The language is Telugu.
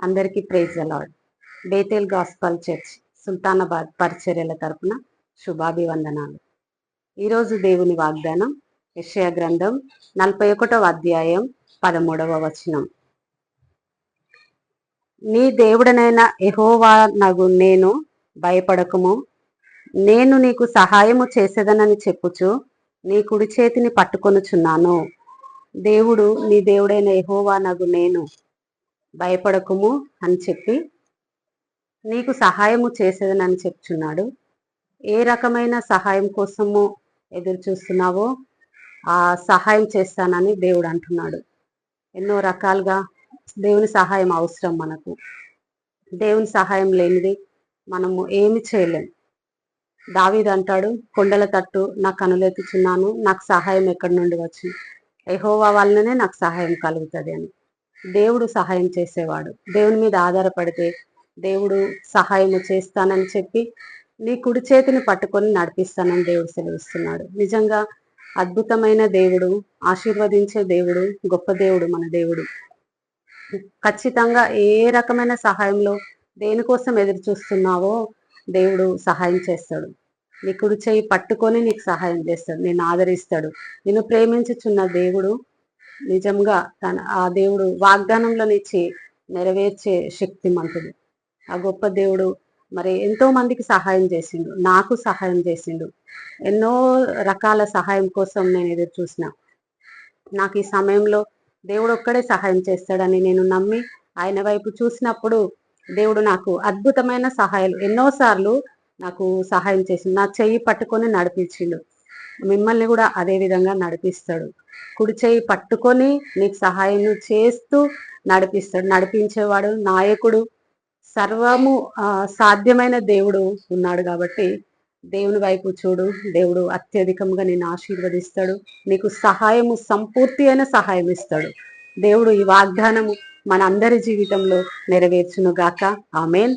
అందరికీ ప్రైజ్ అలాడ్ బేతేల్ గాస్పల్ చర్చ్ సుల్తానాబాద్ పరిచర్యల తరపున శుభాభివందనాలు. ఈరోజు దేవుని వాగ్దానం యెషయా గ్రంథం నలభై ఒకటవ అధ్యాయం పదమూడవ వచనం. నీ దేవుడనైన ఎహోవా నగు నేను భయపడకము. నేను నీకు సహాయము చేసేదనని చెప్పుచు నీ కుడి చేతిని పట్టుకొనుచున్నాను. దేవుడు నీ దేవుడైన ఎహోవా నగు నేను భయపడకుము అని చెప్పి నీకు సహాయము చేసేదనని చెప్తున్నాడు. ఏ రకమైన సహాయం కోసము ఎదురు చూస్తున్నావో ఆ సహాయం చేస్తానని దేవుడు అంటున్నాడు. ఎన్నో రకాలుగా దేవుని సహాయం అవసరం మనకు. దేవుని సహాయం లేనిది మనము ఏమి చేయలేం. దావీదు అంటాడు కొండల తట్టు నా కనులెత్తుచున్నాను నాకు సహాయం ఎక్కడి నుండి వచ్చింది? ఎహోవా వల్లనే నాకు సహాయం కలుగుతుంది అని. దేవుడు సహాయం చేసేవాడు. దేవుని మీద ఆధారపడితే దేవుడు సహాయం చేస్తానని చెప్పి నీ కుడి చేతిని పట్టుకొని నడిపిస్తానని దేవుడు సెలవిస్తున్నాడు. నిజంగా అద్భుతమైన దేవుడు ఆశీర్వదించే దేవుడు గొప్ప దేవుడు మన దేవుడు. ఖచ్చితంగా ఏ రకమైన సహాయంలో దేనికోసం ఎదురు చూస్తున్నావో దేవుడు సహాయం చేస్తాడు. నీ కుడి చేయి పట్టుకొని నీకు సహాయం చేస్తాడు. నేను ఆదరిస్తాడు. నేను ప్రేమించుచున్న దేవుడు నిజంగా తన ఆ దేవుడు వాగ్దానంలో నిచ్చి నెరవేర్చే శక్తిమంతుడు ఆ గొప్ప దేవుడు మరి ఎంతో మందికి సహాయం చేసిండు నాకు సహాయం చేసిండు. ఎన్నో రకాల సహాయం కోసం నేను ఎదురు చూసిన. నాకు ఈ సమయంలో దేవుడు ఒక్కడే సహాయం చేస్తాడని నేను నమ్మి ఆయన వైపు చూసినప్పుడు దేవుడు నాకు అద్భుతమైన సహాయాలు ఎన్నోసార్లు నాకు సహాయం చేసిండు నా చెయ్యి పట్టుకొని నడిపించిండు. మిమ్మల్ని కూడా అదే విధంగా నడిపిస్తాడు. కుడి చేయి పట్టుకొని నీకు సహాయం చేస్తూ నడిపిస్తాడు. నడిపించేవాడు నాయకుడు సర్వము సాధ్యమైన దేవుడు ఉన్నాడు కాబట్టి దేవుని వైపు చూడు. దేవుడు అత్యధికంగా నేను ఆశీర్వదిస్తాడు. నీకు సహాయము సంపూర్తి అయిన సహాయం ఇస్తాడు. దేవుడు ఈ వాగ్దానము మన అందరి జీవితంలో నెరవేర్చును గాక ఆమెన్.